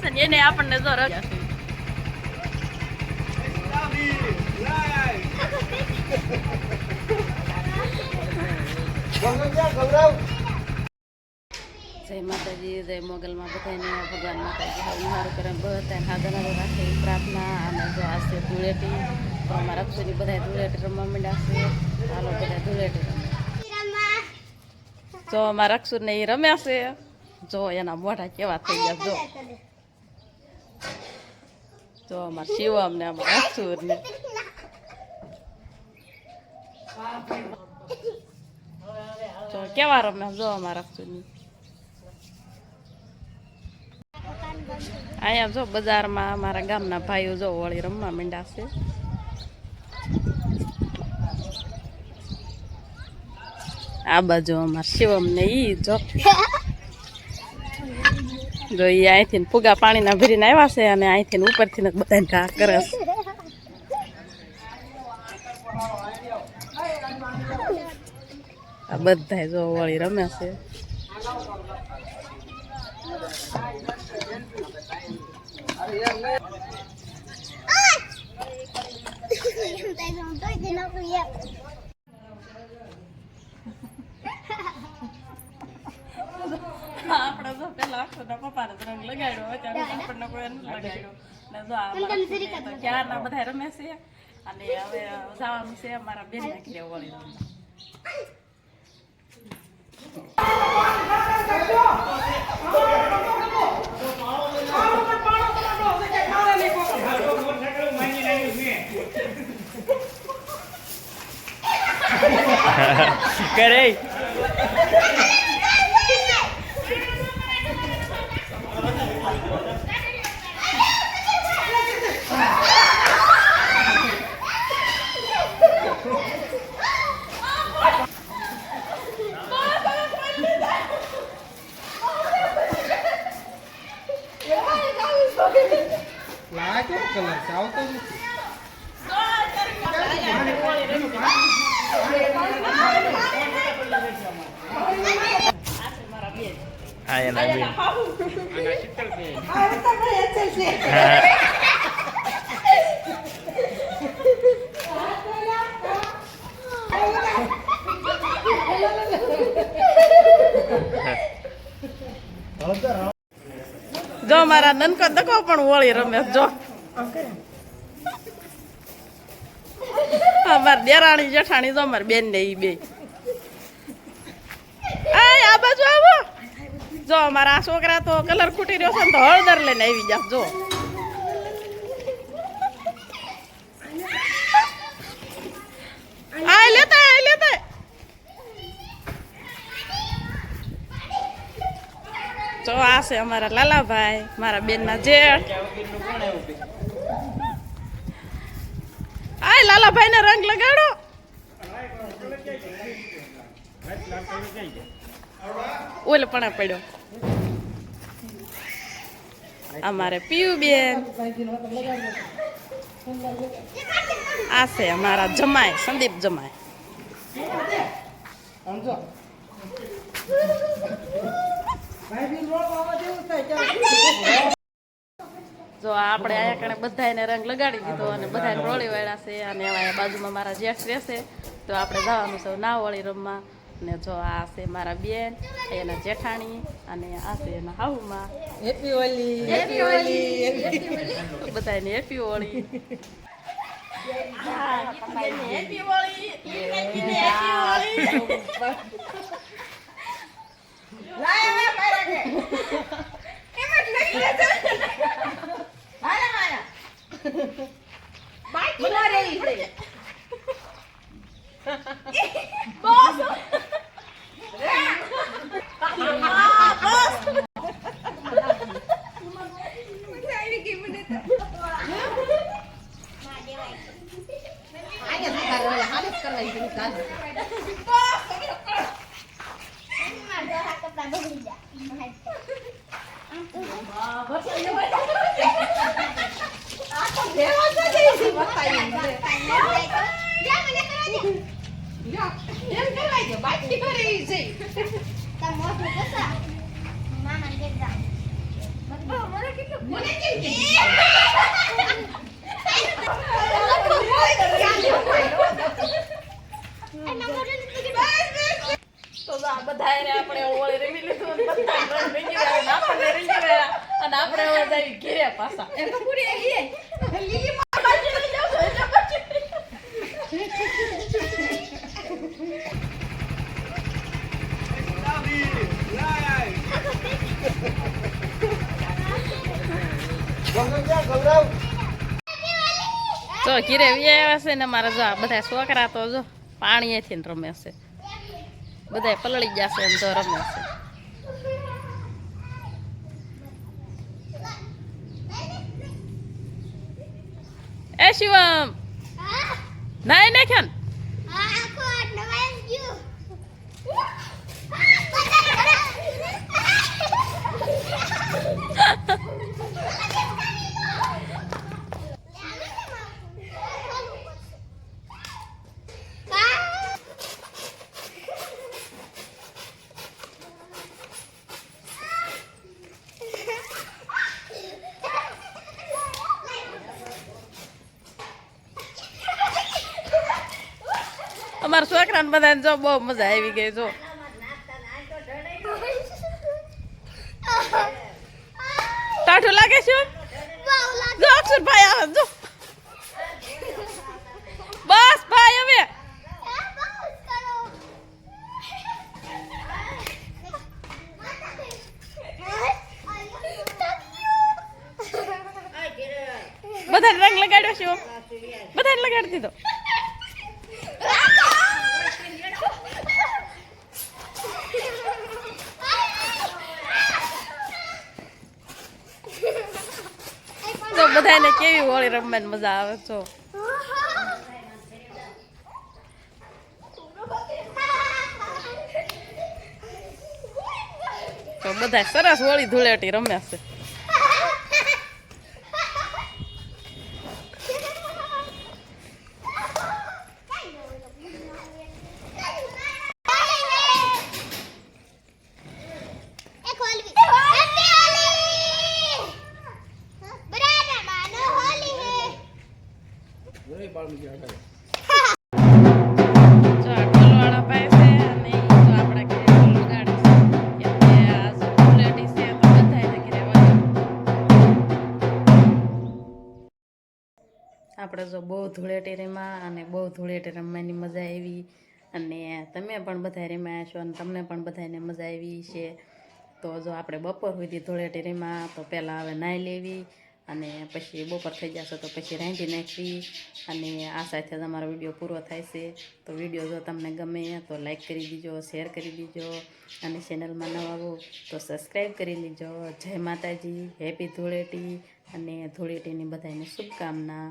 છે ને એને આપણને જો રજા જય માતાજી, જય મોગલમાં બધાને ભગવાન માતાજી હાલ મારું કરે બધાને હાજર રાખે, પ્રાર્થના અને જો આ છે ધૂળેટી, તો અમારા અક્ષરી બધા ધૂળેટી રમવા માંડ્યા છે. હાલો બધા ધૂળેટી રમે. જો અમારા અક્ષર ને એ રમ્યા છે. જો એના મોઢા કેવા થઈ ગયા, જો. જો અમાર શિવમ ને અમારા અક્ષર ને કેવા રમે જો અમારા અક્ષરની અહીંયા જો બજારમાં અમારા ગામના ભાઈઓ જો હોળી રમવા માંડ્યા છે. આ બાજુ અમાર શિવમ ને ઈ જો. જો ઈ અહીંથી ફુગા પાણીના ભરીને આવ્યા છે અને અહીંથી ઉપરથી બધાને ઘા કરે છે. બધા જો વળી રમે છે. આપણે જો પેલા અક્ષરના પપ્પાને જ રંગ લગાડ્યો અત્યારે આપણને કોઈ લગાડ્યો. ને જો આ ક્યારના બધા રમે છે. અને હવે જવાનું છે અમારા બેન ના ઘરે કરે કલર છે આવતો નથી. હા એના બેન જો મારા નનકો દકો પણ હોળી રમે જો. અમાર દેરાણી જેઠાણી જો અમાર બેન ને ઈ બે. આ બાજુ આવો. જો, અમારા આ છોકરા તો કલર ખૂટી રહ્યો છે ને તો હળદર લઈને આવી જા જો. આય લેતા આય લેતા. તો આ છે અમારા લાલાભાઈ, મારા બેનના જેઠ. આય લાલાભાઈ ને રંગ લગાડો. ઓલે પણ પડ્યો. અમારે પીયુ બેન. આ છે અમારા જમાય સંદીપ જમાય ભાઈ જો આપણે આયા કણે બધાને રંગ લગાડી દીધો અને બધાને રોળી વાળા છે અને એવા બાજુમાં મારા જેઠ રહેશે. તો આપણે જવાનું છે નાવળી રમવા. ને જો આ છે મારા બેન એના જેઠાણી અને આ છે એના હાઉમાં happy Holi happy Holi happy Holi happy Holi લાય Bye, Tina. Good Bos, bos. બધાને આપણે ઓળી રમી લીધું અને આપણે ઓળી ઘેર્યા પાછા. એમ પૂરી લીલી જો, ઘીરે આવ્યા છે ને મારા જો બધા છોકરા તો જો પાણીએથી ને રમે છે. બધા પલળી જશે એમ તો રમે છે. એ શિવમ! નાય નાખ્યો ને? અમારા છોકરાને બધાને જો બહુ મજા આવી ગઈ જો. ટાઠું લાગે છે? જો, અક્ષરભાઈ આવે, જો. બસ, ભાઈ, હવે. બધાને રંગ લગાડ્યો છે બધાને લગાડી દીધો તો બધાને કેવી હોળી રમવાની મજા આવે છો તો બધા સરસ હોળી ધૂળેટી રમ્યા છે જો આ ઢોલવાળા પાસે અને ઈ જો આપણા ઘરે ઢોલ વગાડે છે એટલે આ જો ધૂળેટી છે તો બધાયને ઘરે વાગે. આપણે જો બહુ ધૂળેટી રમ્યા અને બહુ ધૂળેટી રમવાની મજા આવી. અને તમે પણ બધા રમ્યા છો અને તમને પણ બધાને મજા આવી છે. તો જો આપણે બપોર સુધી ધૂળેટી રમ્યા, તો પહેલાં હવે નાહી લેવી. અને પછી બપોર થઈ જશે તો પછી રાંધી નાખવી. અને આ સાથે જ અમારો વીડિયો પૂરો થાય છે. તો વીડિયો જો તમને ગમે તો લાઈક કરી દીજો શેર કરી દીજો અને ચેનલમાં નવા આવો તો સબસ્ક્રાઈબ કરી લીજો. જય માતાજી હેપી ધૂળેટી અને ધૂળેટીની બધાને શુભકામના.